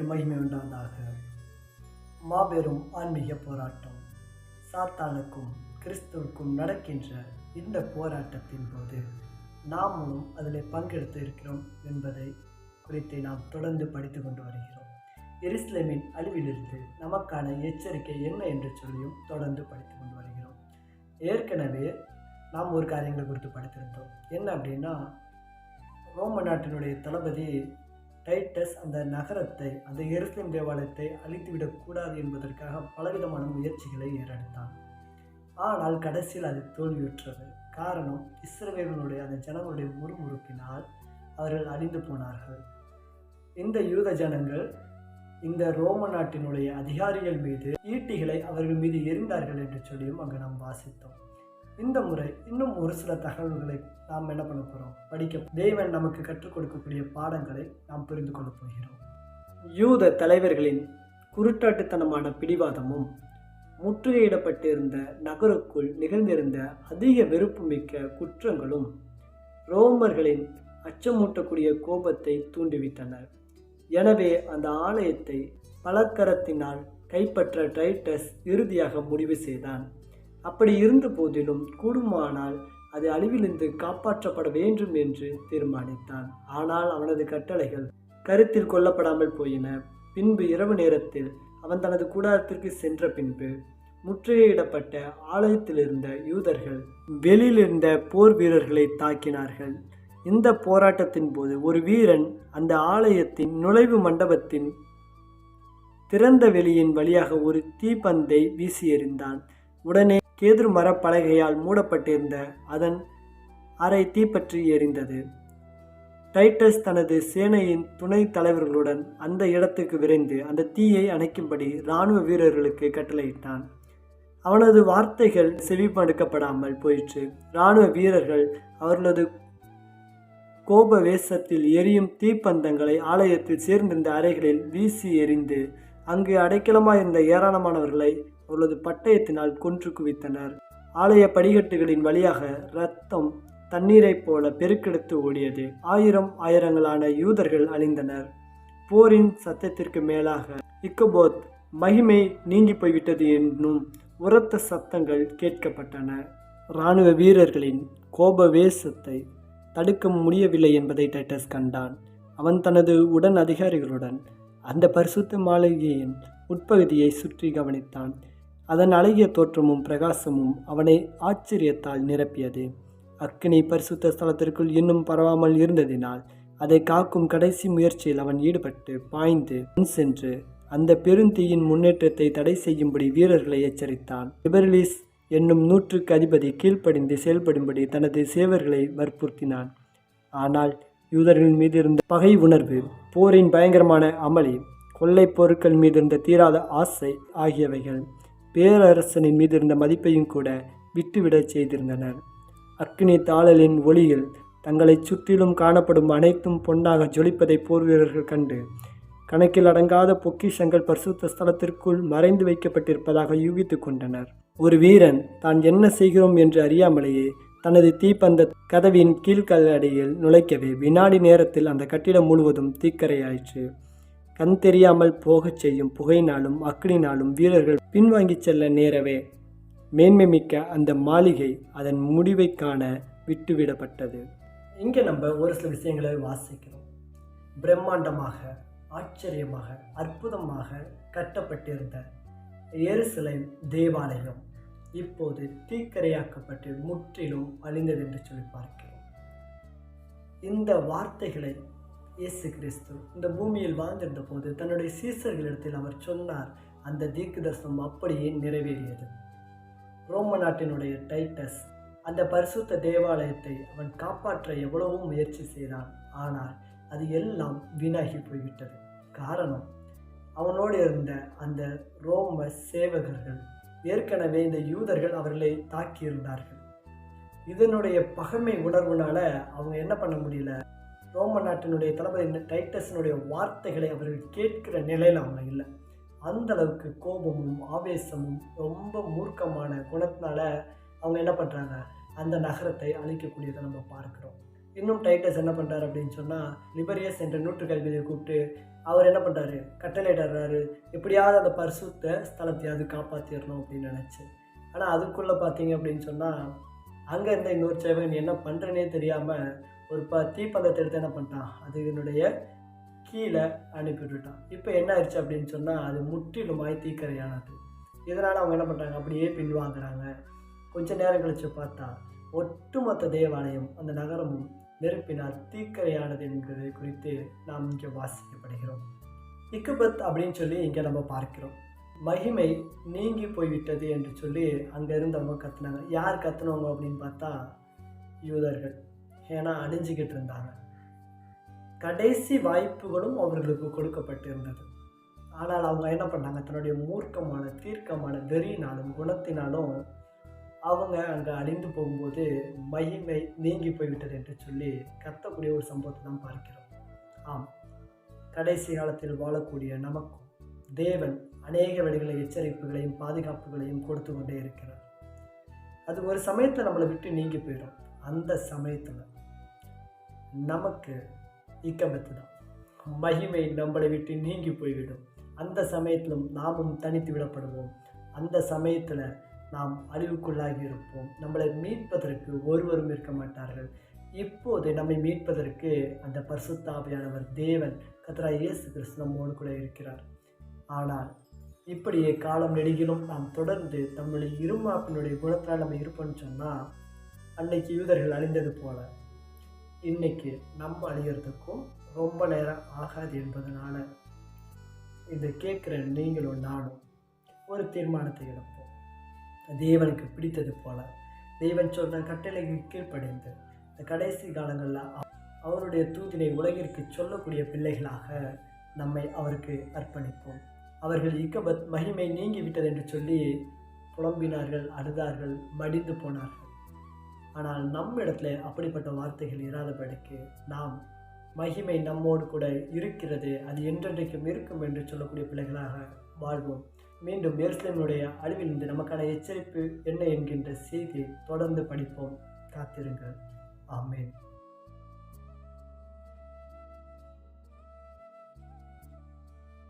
கர்த்தருக்கு மகிமை உண்டாவதாக. மாபெரும் ஆன்மீக போராட்டம். சாத்தானுக்கும் கிறிஸ்துவுக்கும் நடக்கின்ற இந்த போராட்டத்தின் போது நாமும் அதில் பங்கெடுத்து இருக்கிறோம் என்பதை குறித்து நாம் தொடர்ந்து படித்து கொண்டு வருகிறோம். எருசலேமின் அழிவிலிருந்து நமக்கான எச்சரிக்கை என்ன என்று சொல்லியும் தொடர்ந்து படித்து கொண்டு வருகிறோம். ஏற்கனவே நாம் ஒரு காரியங்களை குறித்து படித்திருந்தோம். என்ன அப்படின்னா ரோம நாட்டினுடைய தளபதி டைட்டஸ் அந்த நகரத்தை அந்த எருசலேம் தேவாலயத்தை அழித்துவிடக்கூடாது என்பதற்காக பலவிதமான முயற்சிகளை ஏறெடுத்தான். ஆனால் கடைசியில் அது தோல்வியுற்றது. காரணம் இஸ்ரவேலனுடைய அந்த ஜனங்களுடைய முறுமுறுப்பினால் அவர்கள் அழிந்து போனார்கள். இந்த யூத ஜனங்கள் இந்த ரோம நாட்டினுடைய அதிகாரிகள் மீது ஈட்டிகளை அவர்கள் மீது எரிந்தார்கள் என்று சொல்லியும் அங்கு நாம் வாசித்தோம். இந்த முறை இன்னும் ஒரு சில தகவல்களை நாம் என்ன பண்ண போகிறோம் படிக்க தேவன் நமக்கு கற்றுக் கொடுக்கக்கூடிய பாடங்களை நாம் புரிந்து கொள்ளப் போகிறோம். யூத தலைவர்களின் குருட்டாட்டுத்தனமான பிடிவாதமும் முற்றுகையிடப்பட்டிருந்த நகருக்குள் நிகழ்ந்திருந்த அதிக வெறுப்புமிக்க குற்றங்களும் ரோமர்களின் அச்சமூட்டக்கூடிய கோபத்தை தூண்டிவிட்டனர். எனவே அந்த ஆலயத்தை பலக்கரத்தினால் கைப்பற்ற டைட்டஸ் இறுதியாக முடிவு செய்தான். அப்படி இருந்த போதிலும் கூடுமானால் அது அழிவிலிருந்து காப்பாற்றப்பட வேண்டும் என்று தீர்மானித்தான். ஆனால் அவனது கட்டளைகள் கருத்தில் கொள்ளப்படாமல் போயின. பின்பு இரவு நேரத்தில் அவன் தனது கூடாரத்திற்கு சென்ற பின்பு முற்றுகையிடப்பட்ட ஆலயத்தில் இருந்த யூதர்கள் வெளியிலிருந்த போர் வீரர்களை தாக்கினார்கள். இந்த போராட்டத்தின் போது ஒரு வீரன் அந்த ஆலயத்தின் நுழைவு மண்டபத்தின் திறந்த வெளியின் வழியாக ஒரு தீப்பந்தை வீசி எறிந்தான். உடனே கேதுர் மரப்பலகையால் மூடப்பட்டிருந்த அதன் அறை தீப்பற்றி எரிந்தது. டைட்டஸ் தனது சேனையின் துணை தலைவர்களுடன் அந்த இடத்துக்கு விரைந்து அந்த தீயை அணைக்கும்படி இராணுவ வீரர்களுக்கு கட்டளையிட்டான். அவனது வார்த்தைகள் செவிமடுக்கப்படாமல் போயிற்று. இராணுவ வீரர்கள் அவர்களது கோப வேஷத்தில் எரியும் தீப்பந்தங்களை ஆலயத்தில் சேர்ந்திருந்த அறைகளில் வீசி எறிந்து அங்கு அடைக்கலமாயிருந்த ஏராளமானவர்களை அவளது பட்டயத்தினால் கொன்று குவித்தனர். ஆலய படிக்கட்டுகளின் வழியாக இரத்தம் தண்ணீரைப் போல பெருக்கெடுத்து ஓடியது. ஆயிரம் ஆயிரங்களான யூதர்கள் அழிந்தனர். போரின் சத்தத்திற்கு மேலாக இக்கபோத் மகிமை நீங்கி போய்விட்டது என்னும் உரத்த சத்தங்கள் கேட்கப்பட்டன. இராணுவ வீரர்களின் கோப வேசத்தை தடுக்க முடியவில்லை என்பதை டைட்டஸ் கண்டான். அவன் தனது உடன் அதிகாரிகளுடன் அந்த பரிசுத்த மாளிகையின் உட்பகுதியை சுற்றி கவனித்தான். அதன் அழகிய தோற்றமும் பிரகாசமும் அவனை ஆச்சரியத்தால் நிரப்பியது. அக்கினி பரிசுத்த ஸ்தலத்திற்குள் இன்னும் பரவாமல் இருந்ததினால் அதை காக்கும் கடைசி முயற்சியில் அவன் ஈடுபட்டு பாய்ந்து முன் சென்று அந்த பெருந்தீயின் முன்னேற்றத்தை தடை செய்யும்படி வீரர்களை எச்சரித்தான். லிபரலிஸ் என்னும் நூற்றுக்கு அதிபதி கீழ்ப்படிந்து செயல்படும்படி தனது சேவர்களை வற்புறுத்தினான். ஆனால் யூதர்கள் மீது இருந்த பகை உணர்வு போரின் பயங்கரமான அமளி கொள்ளைப் பொருட்கள் மீது இருந்த தீராத ஆசை ஆகியவைகள் பேரரசனின் மீது இருந்த மதிப்பையும் கூட விட்டுவிடச் செய்திருந்தனர். அக்னி தாளலின் ஒளியில் தங்களைச் சுற்றிலும் காணப்படும் அனைத்தும் பொன்னாக ஜொலிப்பதை போர் வீரர்கள் கண்டு கணக்கில் அடங்காத பொக்கிஷங்கள் பரிசுத்த ஸ்தலத்திற்குள் மறைந்து வைக்கப்பட்டிருப்பதாக யூகித்து கொண்டனர். ஒரு வீரன் தான் என்ன செய்கிறோம்? என்று அறியாமலேயே தனது தீப்பந்த கதவின் கீழ்கல்லடியில் நுழைக்கவே வினாடி நேரத்தில் அந்த கட்டிடம் முழுவதும் தீக்கரையாயிற்று. கண் தெரியாமல் போகச் செய்யும் புகையினாலும் அக்னினாலும் வீரர்கள் பின்வாங்கிச் செல்ல நேரவே. மேன்மை மிக்க அந்த மாளிகை அதன் முடிவை காண விட்டுவிடப்பட்டது. இங்கே நம்ம ஒரு சில விஷயங்களை வாசிக்கிறோம். பிரம்மாண்டமாக ஆச்சரியமாக அற்புதமாக கட்டப்பட்டிருந்த எருசலேம் தேவாலயம் இப்போது தீக்கரையாக்கப்பட்டு முற்றிலும் அழிந்தது என்று சொல்லி பார்க்கிறோம். இந்த வார்த்தைகளை இயேசு கிறிஸ்து. இந்த பூமியில் வாழ்ந்திருந்த போது தன்னுடைய சீசர்களிடத்தில் அவர் சொன்னார் அந்த தீர்க்கு தரிசனம் அப்படியே நிறைவேறியது. ரோம நாட்டினுடைய டைட்டஸ் அந்த பரிசுத்த தேவாலயத்தை அவன் காப்பாற்ற எவ்வளவோ முயற்சி செய்தான். ஆனால் அது எல்லாம் வீணாகி போய்விட்டது. காரணம் அவனோடு இருந்த அந்த ரோம சேவகர்கள் ஏற்கனவே இந்த யூதர்கள் அவர்களை தாக்கியிருந்தார்கள். இதனுடைய பகைமை உணர்வுனால அவங்க என்ன பண்ண முடியல? ரோம நாட்டினுடைய தளபதி டைட்டஸினுடைய வார்த்தைகளை அவர்கள் கேட்கிற நிலையில் அவங்க இல்லை. அந்த அளவுக்கு கோபமும் ஆவேசமும் ரொம்ப மூர்க்கமான குணத்தினால அவங்க என்ன பண்ணுறாங்க அந்த நகரத்தை அழிக்கக்கூடியதை நம்ம பார்க்குறோம். இன்னும் டைட்டஸ் என்ன பண்ணுறாரு அப்படின்னு சொன்னால் லிபரியஸ் என்ற நூற்றுக்கல்வியை கூப்பிட்டு அவர் என்ன பண்ணுறாரு கட்டளையிடுறாரு. எப்படியாவது அந்த பரிசுத்த ஸ்தலத்தையாவது காப்பாற்றிடணும் அப்படின்னு நினச்சி. ஆனால் அதுக்குள்ளே பார்த்தீங்க அப்படின்னு சொன்னால் அங்கே இருந்த இன்னொரு சேவகன் என்ன பண்ணுறனே தெரியாமல் ஒரு ப தீப்பந்தத்தை எடுத்து என்ன பண்ணிட்டான்? அது என்னுடைய கீழே அனுப்பிவிட்டுட்டான். இப்போ என்ன ஆயிடுச்சு அப்படின்னு சொன்னால் அது முற்றிலுமாய் தீக்கரையானது. இதனால் அவங்க என்ன பண்ணுறாங்க அப்படியே பின்வாங்குறாங்க. கொஞ்ச நேரம் கழித்து பார்த்தா ஒட்டுமொத்த தேவாலயம் அந்த நகரமும் நெருப்பினால் தீக்கரையானது என்பது குறித்து நாம் இங்கே வாசிக்கப்படுகிறோம். இக்குபத் அப்படின்னு சொல்லி இங்கே நம்ம பார்க்கிறோம். மகிமை நீங்கி போய்விட்டது என்று சொல்லி அங்கே இருந்தவங்க கத்துனாங்க. யார் கத்துனவங்க அப்படின்னு பார்த்தா யூதர்கள். ஏன்னா அணிஞ்சிக்கிட்டு இருந்தாங்க கடைசி வாய்ப்புகளும் அவர்களுக்கு கொடுக்கப்பட்டிருந்தது. ஆனால் அவங்க என்ன பண்ணாங்க? தன்னுடைய மூர்க்கமான தீர்க்கமான வெறியினாலும் குணத்தினாலும் அவங்க அங்கே அழிந்து போகும்போது மகிமை நீங்கி போய்விட்டது என்று சொல்லி கத்தக்கூடிய ஒரு சம்பவத்தை தான் பார்க்கிறோம். ஆம். கடைசி காலத்தில் வாழக்கூடிய நமக்கும் தேவன் அநேக வழிகளை எச்சரிப்புகளையும் பாதுகாப்புகளையும் கொடுத்து கொண்டே இருக்கிறார். அது ஒரு சமயத்தை நம்மளை விட்டு நீங்கி போயிடும். அந்த சமயத்தில் நமக்கு இக்கபத்து தான் மகிமை நம்மளை விட்டு நீங்கி போய்விடும். அந்த சமயத்திலும் நாமும் தனித்து விடப்படுவோம். அந்த சமயத்தில் நாம் அழிவுக்குள்ளாகி இருப்போம். நம்மளை மீட்பதற்கு ஒருவரும் இருக்க மாட்டார்கள். இப்போது நம்மை மீட்பதற்கு அந்த பரிசுத்தாபியானவர் தேவன் கத்ரா இயேசு கிறிஸ்து நம்மோடு கூட இருக்கிறார். ஆனால் இப்படியே காலம் நெடுகிலும் நாம் தொடர்ந்து தம்முடைய இருமாப்பினுடைய குணத்தால் நம்ம இருப்போம்னு சொன்னால் அன்னைக்கு யூதர்கள் அழிந்தது போல. இன்னைக்கு நம்ம அழியறதுக்கும் ரொம்ப நேரம் ஆகாது என்பதனால இதை கேட்குற நீங்களும் நானும் ஒரு தீர்மானத்தை எடுப்போம். தேவனுக்கு பிடித்தது போல தேவன் சொன்ன கட்டளைக்கு கீழ்ப்படைந்து இந்த கடைசி காலங்களில் அவருடைய தூதினை உலகிற்கு சொல்லக்கூடிய பிள்ளைகளாக நம்மை அவருக்கு அர்ப்பணிப்போம். அவர்கள் இக்கபத் மகிமை நீங்கிவிட்டது என்று சொல்லி புலம்பினார்கள் அழுதார்கள் மடிந்து போனார்கள். ஆனால் நம் இடத்துல அப்படிப்பட்ட வார்த்தைகள் இராதபடிக்கு நாம் மகிமை நம்மோடு கூட இருக்கிறது அது என்றென்றைக்கும் இருக்கும் என்று சொல்லக்கூடிய பிள்ளைகளாக வாழ்வோம். மீண்டும் எருசலேமினுடைய அழிவிலிருந்து நமக்கான எச்சரிப்பு என்ன என்கின்ற செய்தி தொடர்ந்து படிப்போம். காத்திருங்கள். ஆமேன்.